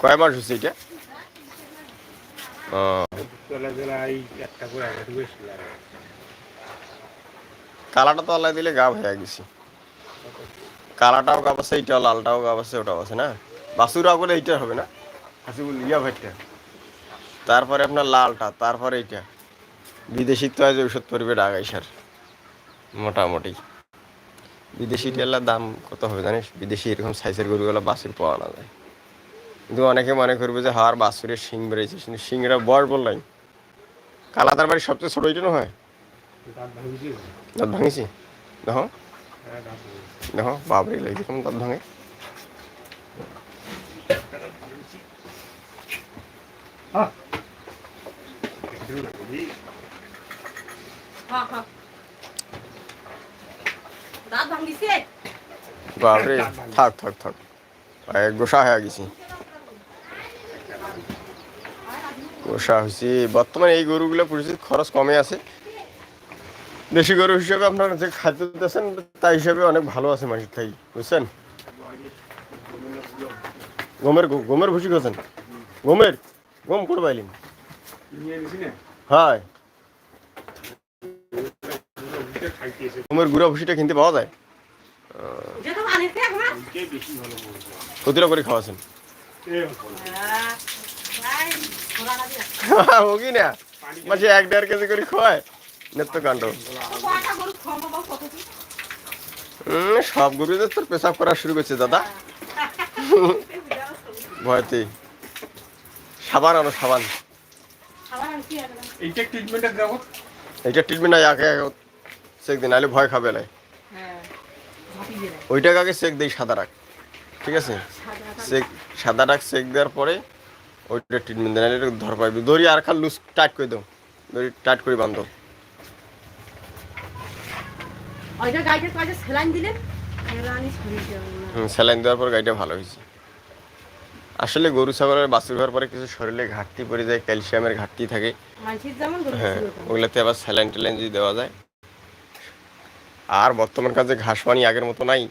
কয় মাস হচ্ছে এটা? করে কালাটা তো আল্লাহ দিলে গাব হয়ে গেছি। কালাটাও গাব আছে এইটাও লালটাও গাব আছে ওটাও আছে না? বাসুরাও বলে এইটা হবে না? হাসিবুল ইয়া ভাইটা। তারপরে আপনার লালটা তারপরে এইটা। বিদেশি তো আজ ঔষধ পড়বে ডাগাইসার মোটামুটি। বিদেশি টেলার দাম কত হবে জানিস? বিদেশি এরকম সাইজের গরুগুলো বাসুর পাওয়া না যায়। কিন্তু অনেকে মনে করবে যে হার বাসুরের শিং বেড়েছে কিন্তু শিংরা বয়স বললাই কালাদার বাড়ির সবচেয়ে ছোট এটা হয় দাঁত ভাঙছি। দাঁত ভাঙিছি? দেখো। হ্যাঁ দেখো বাবরে লাগে এরকম দাঁত ভাঙে। হ্যাঁ হ্যাঁ হ্যাঁ। দাঁত ভাঙিছে? বাবরে থাক থাক থাক। গোসা হয়ে গেছি। গোসা হয়েছি। বর্তমানে এই গরুগুলো পরিচিত খরচ কমে আছে। দেশি গরু হিসেবে আপনার যে খাদ্য দিতেছেন তাই হিসেবে অনেক ভালো আছে মাসির থাই বুঝছেন? গমের গমের ভুসি খাচ্ছেন? গমের? গম করে পাইলেন? হয়। গমের গুঁড়া ভুসিটা কিনতে পাওয়া যায়? হয় কতটা করে খাওয়াছেন এই অল্প না। হ্যাঁ ভাই কি না মাসে এক দেড় কেজি করে খাওয়ায় নেত্য কাণ্ড। গরু খাব বাবা কত কি উম, সব গরুদের তোর পেশাব করা শুরু করছে দাদা। ভয়তে। সাবান আনো সাবান। এইটা ট্রিটমেন্ট নাই আগে আগে চেক দিন নাহলে ভয় খাবে নাই হ্যাঁ ওইটাকে আগে চেক দেই সাদা রাখ। ঠিক আছে? সাদা চেক সাদা রাখ চেক দেওয়ার পরে ওইটা ট্রিটমেন্ট দেয় এটা ধর পাইবি দড়ি আর খাল লুজ টাইট করে দাও। দড়ি টাইট করে বান্ধো স্যালাইন দেওয়ার পর গাড়িটা ভালো হয়েছে। আসলে গরু ছাগলের বাছুর হওয়ার পরে কিছু শরীরে ঘাটতি পড়ে যায় ক্যালসিয়ামের ঘাটতি থাকে। হ্যাঁ ওগুলোতে আবার স্যালাইন ট্যালাইন যদি দেওয়া যায়। আর বর্তমান কাজে ঘাস পানি আগের মতো নাই।